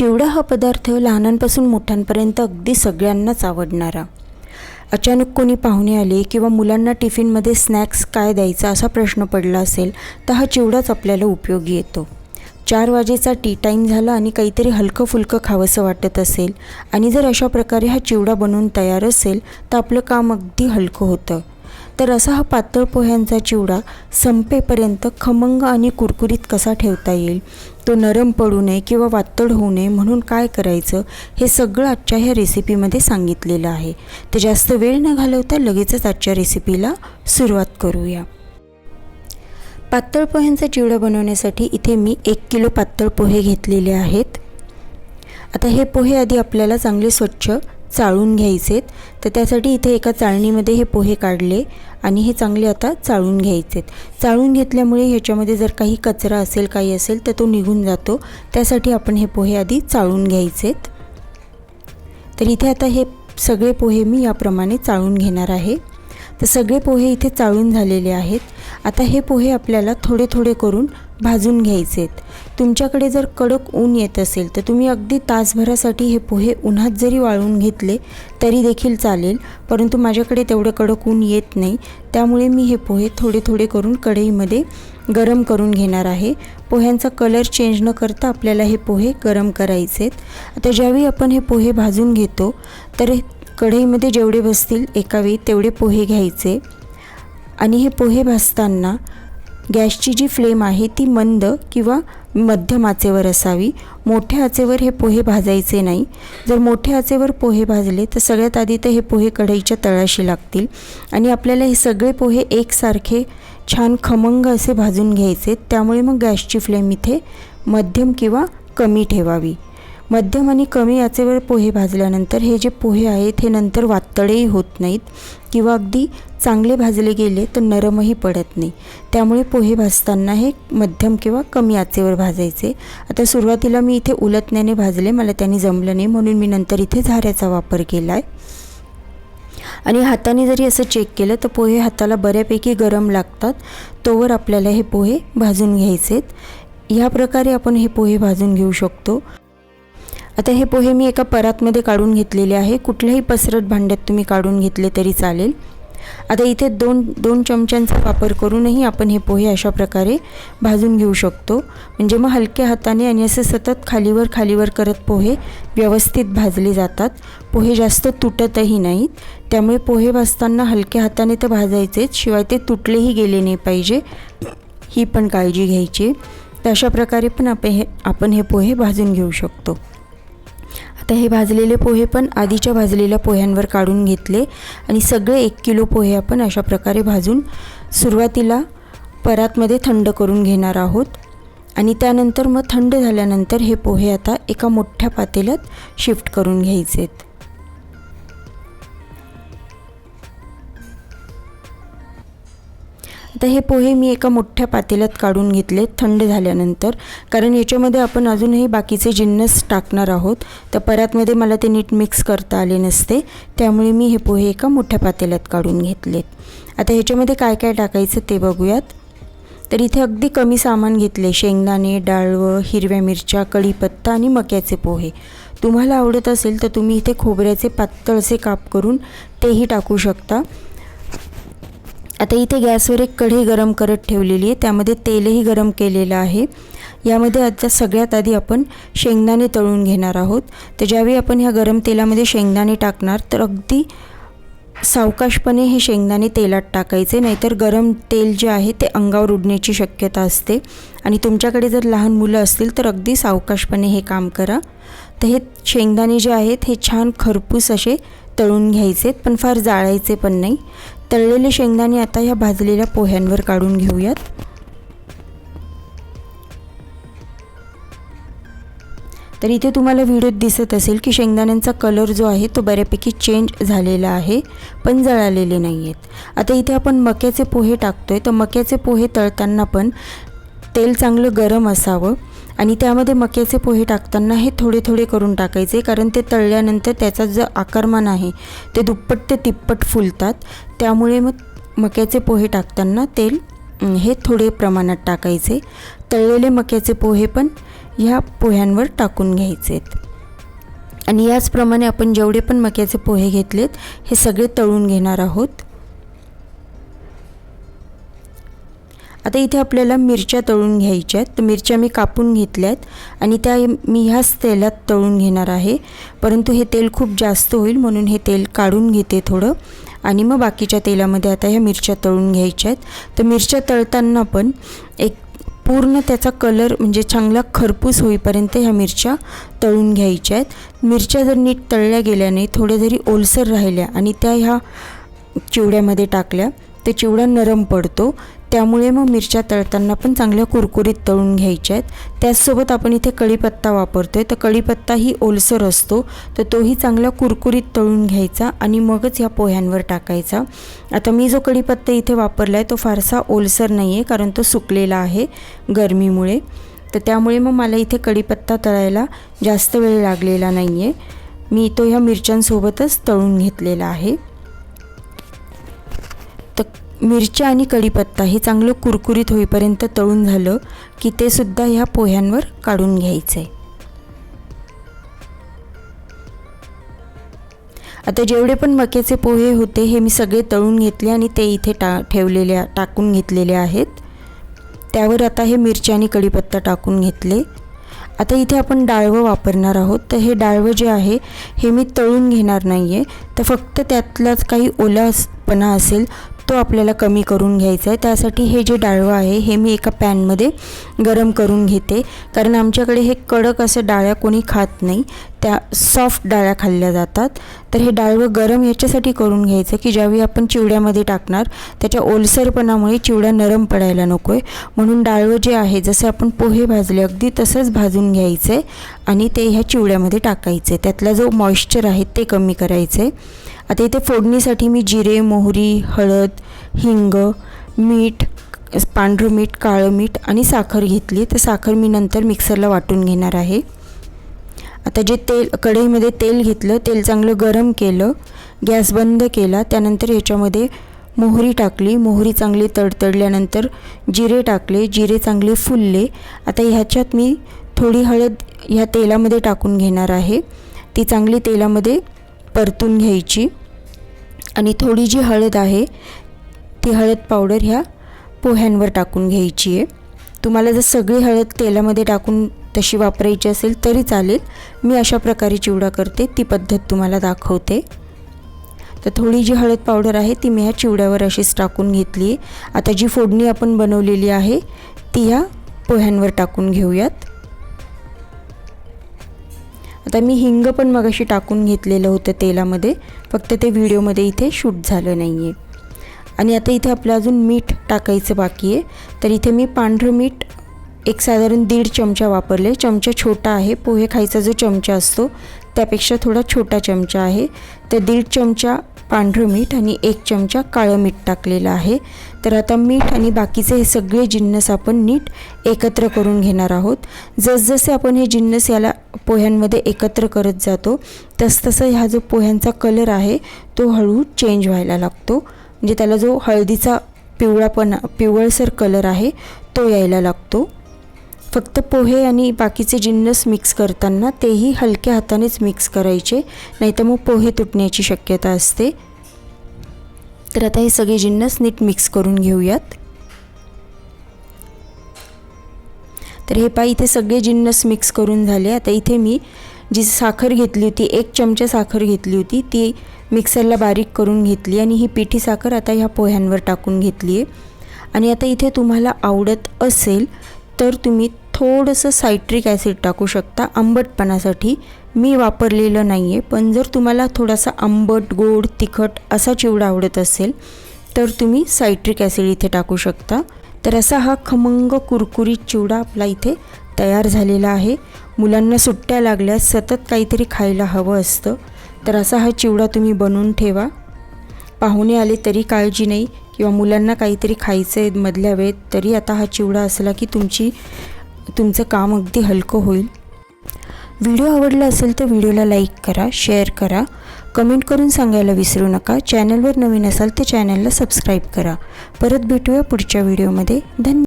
चिवडा हा पदार्थ लहानांपासून मोठ्यांपर्यंत अगदी सगळ्यांनाच आवडणारा. अचानक कोणी पाहुणे आले किंवा मुलांना टिफिनमध्ये स्नॅक्स काय द्यायचा असा प्रश्न पडला असेल तर हा चिवडाच आपल्याला उपयोगी येतो. चार वाजेचा टी टाईम झाला आणि काहीतरी हलकं फुलकं खावंसं वाटत असेल आणि जर अशा प्रकारे हा चिवडा बनवून तयार असेल तर आपलं काम अगदी हलकं होतं. तर असा हा पातळ पोह्यांचा चिवडा संपेपर्यंत खमंग आणि कुरकुरीत कसा ठेवता येईल? तो नरम पडू नये किंवा वातड होऊ नये म्हणून काय करायचं हे सगळं आजच्या ह्या रेसिपीमध्ये सांगितलेलं आहे. तर जास्त वेळ न घालवता लगेचच आजच्या रेसिपीला सुरुवात करूया. पातळ पोह्यांचा चिवडा बनवण्यासाठी इथे मी एक किलो पातळ पोहे घेतलेले आहेत. आता हे पोहे आधी आपल्याला चांगले स्वच्छ चाळून घ्यायचेत. तर त्यासाठी इथे एका चाळणीमध्ये हे पोहे काढले आणि हे चांगले आता चाळून घ्यायचेत. चाळून घेतल्यामुळे ह्याच्यामध्ये जर काही कचरा असेल काही असेल तर तो निघून जातो. त्यासाठी आपण हे पोहे आधी चाळून घ्यायचेत. तर इथे आता हे सगळे पोहे मी याप्रमाणे चाळून घेणार आहे. तर सगळे पोहे इथे चाळून झालेले आहेत. आता हे पोहे आपल्याला थोडे थोडे करून भाजून घ्यायचे आहेत तुमच्याकडे जर कडक ऊन येत असेल तर तुम्ही अगदी तासभरासाठी हे पोहे उन्हात जरी वाळून घेतले तरी देखील चालेल. परंतु माझ्याकडे तेवढं कडक ऊन येत नाही. त्यामुळे मी हे पोहे थोडे थोडे करून कढईमध्ये गरम करून घेणार आहे. पोह्यांचा कलर चेंज न करता आपल्याला हे पोहे गरम करायचे आहेत आता ज्यावेळी आपण हे पोहे भाजून घेतो तर कढईमध्ये जेवढे बसतील एकावेळी तेवढे पोहे घ्यायचे. आणि हे पोहे भाजताना गॅसची जी फ्लेम आहे ती मंद किंवा मध्यम आचेवर असावी. मोठ्या आचेवर हे पोहे भाजायचे नाही. जर मोठ्या आचेवर पोहे भाजले तर सगळ्यात आधी तर हे पोहे कढईच्या तळाशी लागतील आणि आपल्याला हे सगळे पोहे एकसारखे छान खमंग असे भाजून घ्यायचे. त्यामुळे मग गॅसची फ्लेम इथे मध्यम किंवा कमी ठेवावी. मध्यम आणि कमी आचेवर पोहे भाजल्यानंतर हे जे पोहे आहेत हे नंतर वातडेही होत नाहीत किंवा अगदी चांगले भाजले गेले तर नरमही पडत नाही. त्यामुळे पोहे भाजताना हे मध्यम किंवा कमी आचेवर भाजायचे. आता सुरुवातीला मी इथे उलटण्याने भाजले मला त्यांनी जमलं नाही म्हणून मी नंतर इथे झाऱ्याचा वापर केला आहे आणि हाताने जरी असं चेक केलं तर पोहे हाताला बऱ्यापैकी गरम लागतात. तोवर आपल्याला हे पोहे भाजून घ्यायचेत. ह्या प्रकारे आपण हे पोहे भाजून घेऊ शकतो. आता हे पोहे मी एका परातमध्ये काढून घेतलेले आहे. कुठल्याही पसरट भांड्यात तुम्ही काढून घेतले तरी चालेल. आता इथे दोन दोन चमच्यांचा वापर करूनही आपण हे पोहे अशा प्रकारे भाजून घेऊ शकतो. म्हणजे मग हलक्या हाताने आणि असे सतत खालीवर खालीवर करत पोहे व्यवस्थित भाजले जातात. पोहे जास्त तुटतही नाहीत. त्यामुळे पोहे भाजताना हलक्या हाताने तर भाजायचेच शिवाय ते तुटलेही गेले नाही पाहिजे. ही पण काळजी घ्यायची. तर अशा प्रकारे पण आपण हे आपण हे पोहे भाजून घेऊ शकतो. आता हे भाजलेले पोहे पण आधीच्या भाजलेल्या पोह्यांवर काढून घेतले आणि सगळे एक किलो पोहे आपण अशा प्रकारे भाजून सुरुवातीला परातमध्ये थंड करून घेणार आहोत. आणि त्यानंतर मग थंड झाल्यानंतर हे पोहे आता एका मोठ्या पातेल्यात शिफ्ट करून घ्यायचेत. आता हे पोहे मी एका मोठ्या पातेल्यात काढून घेतले थंड झाल्यानंतर. कारण याच्यामध्ये आपण अजूनही बाकीचे जिन्नस टाकणार आहोत. तर परातमध्ये मला ते नीट मिक्स करता आले नसते. त्यामुळे मी हे पोहे एका मोठ्या पातेल्यात काढून घेतलेत. आता ह्याच्यामध्ये काय काय टाकायचं ते बघूयात. तर इथे अगदी कमी सामान घेतले. शेंगदाणे डाळवं हिरव्या मिरच्या कढीपत्ता आणि मक्याचे पोहे. तुम्हाला आवडत असेल तर तुम्ही इथे खोबऱ्याचे पातळसे काप करून तेही टाकू शकता. आता इथे गॅसवर एक कढई गरम करत ठेवलेली आहे. त्यामध्ये तेलही गरम केलेलं आहे. यामध्ये आता सगळ्यात आधी आपण शेंगदाणे तळून घेणार आहोत. तर ज्यावेळी आपण ह्या गरम तेलामध्ये शेंगदाणे टाकणार तर अगदी सावकाशपणे हे शेंगदाणे तेलात टाकायचे. नाहीतर गरम तेल जे आहे ते अंगावर उडण्याची शक्यता असते. आणि तुमच्याकडे जर लहान मुलं असतील तर अगदी सावकाशपणे हे काम करा. तर हे शेंगदाणे जे आहेत हे छान खरपूस असे तळून घ्यायचे पण फार जाळायचे पण नाही. तळलेले शेंगदाणे आता ह्या भाजलेल्या पोह्यांवर काढून घेऊयात. तर इथे तुम्हाला व्हिडिओत दिसत असेल की शेंगदाण्यांचा कलर जो आहे तो बऱ्यापैकी चेंज झालेला आहे पण जळालेले नाही आहेत आता इथे आपण मक्याचे पोहे टाकतो आहे तर मक्याचे पोहे तळताना पण तेल चांगलं गरम असावं. आणि त्यामध्ये मक्याचे पोहे टाकताना हे थोडे थोडे करून टाकायचे कारण ते तळल्यानंतर त्याचा जो आकारमान आहे ते दुप्पट ते तिप्पट फुलतात. त्यामुळे मग मक्याचे पोहे टाकताना तेल हे थोडे प्रमाणात टाकायचे. तळलेले मक्याचे पोहे पण ह्या पोह्यांवर टाकून घ्यायचे. आहेत आणि याचप्रमाणे आपण जेवढे पण मक्याचे पोहे घेतलेत हे सगळे तळून घेणार आहोत. आता इथे आपल्याला मिरच्या तळून घ्यायच्या आहेत. तर मिरच्या मी कापून घेतल्यात आणि त्या मी ह्याच तेलात तळून घेणार आहे. परंतु हे तेल खूप जास्त होईल म्हणून हे तेल काढून घेते थोडं. आणि मग बाकीच्या तेलामध्ये आता ह्या मिरच्या तळून घ्यायच्या आहेत. तर मिरच्या तळताना पण एक पूर्ण त्याचा कलर म्हणजे चांगला खरपूस होईपर्यंत ह्या मिरच्या तळून घ्यायच्या आहेत. मिरच्या जर नीट तळल्या गेल्याने थोड्या जरी ओलसर राहिल्या आणि त्या ह्या चिवड्यामध्ये टाकल्या ते चिवडा नरम पडतो. त्यामुळे मग मिरच्या तळताना पण चांगल्या कुरकुरीत तळून घ्यायच्या आहेत. त्याचसोबत आपण इथे कढीपत्ता वापरतो आहे तर कढीपत्ताही ओलसर असतो. तर तोही चांगला कुरकुरीत तळून घ्यायचा आणि मगच ह्या पोह्यांवर टाकायचा. आता मी जो कढीपत्ता इथे वापरला आहे तो फारसा ओलसर नाही आहे कारण तो सुकलेला आहे गरमीमुळे. तर त्यामुळे मग मला इथे कढीपत्ता तळायला जास्त वेळ लागलेला नाही आहे मी तो ह्या मिरच्यांसोबतच तळून घेतलेला आहे. तर मिरच्या आणि कढीपत्ता हे चांगलं कुरकुरीत होईपर्यंत तळून झालं की ते सुद्धा ह्या पोह्यांवर काढून घ्यायचं आहे आता जेवढे पण मक्याचे पोहे होते हे मी सगळे तळून घेतले आणि ते इथे टा ठेवलेले टाकून घेतलेले आहेत. त्यावर आता हे मिरच्या आणि कढीपत्ता टाकून घेतले. आता इथे आपण डाळवं वापरणार आहोत. तर हे डाळवं जे आहे हे मी तळून घेणार नाही आहे तर फक्त त्यातलाच काही ओलापणा असेल तो आपल्याला कमी करून घ्यायचा आहे. त्यासाठी हे जे डाळवं आहे हे मी एका पॅनमध्ये गरम करून घेते. कारण आमच्याकडे हे कडक असं डाळ्या कोणी खात नाही. त्या सॉफ्ट डाळ्या खाल्ल्या जातात. तर हे डाळवं गरम याच्यासाठी करून घ्यायचं की ज्यावेळी आपण चिवड्यामध्ये टाकणार त्याच्या ओलसरपणामुळे चिवडा नरम पडायला नको आहे म्हणून डाळवं जे आहे जसे आपण पोहे भाजले अगदी तसंच भाजून घ्यायचं आणि ते ह्या चिवड्यामध्ये टाकायचे त्यातला जो मॉइश्चर आहे ते कमी करायचं आहे आता इथे फोडणीसाठी मी जिरे मोहरी हळद हिंग मीठ पांढरं मीठ काळं मीठ आणि साखर घेतली. तर साखर मी नंतर मिक्सरला वाटून घेणार आहे. आता जे तेल कढईमध्ये तेल घेतलं तेल चांगलं गरम केलं गॅस बंद केला त्यानंतर याच्यामध्ये मोहरी टाकली. मोहरी चांगली तडतडल्यानंतर जिरे टाकले. जिरे चांगले फुलले. आता ह्याच्यात मी थोडी हळद ह्या तेलामध्ये टाकून घेणार आहे. ती चांगली तेलामध्ये परतून घ्यायची. आणि थोडी जी हळद आहे ती हळद पावडर ह्या पोह्यांवर टाकून घ्यायची आहे. तुम्हाला जर सगळी हळद तेलामध्ये टाकून तशी वापरायची असेल तरी चालेल. मी अशा प्रकारे चिवडा करते ती पद्धत तुम्हाला दाखवते. तर थोडी जी हळद पावडर आहे ती मी ह्या चिवड्यावर अशीच टाकून घेतली आहे. आता जी फोडणी आपण बनवलेली आहे ती ह्या पोह्यांवर टाकून घेऊयात. आता मी हिंग पण मगाशी टाकून घेतलेलं होतं तेलामध्ये. फक्त ते व्हिडिओमध्ये इथे शूट झालं नाही आहे आणि आता इथे आपलं अजून मीठ टाकायचं बाकी आहे. तर इथे मी पांढरं मीठ एक साधारण दीड चमचा वापरले चमचा छोटा आहे. पोहे खायचा जो चमचा असतो त्यापेक्षा थोडा छोटा चमचा आहे. तर दीड चमचा पांढरं मीठ आणि एक चमचा काळं मीठ टाकलेलं आहे. तर आता मीठ आणि बाकीचे हे सगळे जिन्नस आपण नीट एकत्र करून घेणार आहोत. जसजसे आपण हे जिन्नस याला पोह्यांमध्ये एकत्र करत जातो तसतसं ह्या जो पोह्यांचा कलर आहे तो हळू चेंज व्हायला लागतो. म्हणजे त्याला जो हळदीचा पिवळापणा पिवळसर कलर आहे तो यायला लागतो. फक्त पोहे आणि बाकीचे जिन्नस मिक्स करताना तेही हलक्या हातानेच मिक्स करायचे नाहीतर मग पोहे तुटण्याची शक्यता असते. तर आता हे सगळे जिन्नस नीट मिक्स करून घेऊयात. तर हे पा इथे सगळे जिन्नस मिक्स करून झाले. आता इथे मी जी साखर घेतली होती एक चमचा साखर घेतली होती ती मिक्सरला बारीक करून घेतली आणि ही पिठी साखर आता ह्या पोह्यांवर टाकून घेतली आहे आणि आता इथे तुम्हाला आवडत असेल तर तुम्ही थोडंसं सायट्रिक ॲसिड टाकू शकता. आंबटपणासाठी. मी वापरलेलं नाही आहे पण जर तुम्हाला थोडासा आंबट गोड तिखट असा चिवडा आवडत असेल तर तुम्ही सायट्रिक ॲसिड इथे टाकू शकता. तर असा हा खमंग कुरकुरीत चिवडा आपला इथे तयार झालेला आहे. मुलांना सुट्ट्या लागल्यास सतत काहीतरी खायला हवं असतं. तर असा हा चिवडा तुम्ही बनवून ठेवा. पाहुणे आले तरी काळजी नाही किंवा मुलांना काहीतरी खायचं आहे मधल्या वेळेत तरी आता हा चिवडा असला की तुमची तुमचं काम अगदी हलकं होईल. व्हिडिओ आवडला असेल तर व्हिडिओला लाईक करा शेअर करा. कमेंट करून सांगायला विसरू नका. चॅनलवर नवीन असाल तर चॅनलला सबस्क्राईब करा. परत भेटूया पुढच्या व्हिडिओमध्ये. धन्यवाद.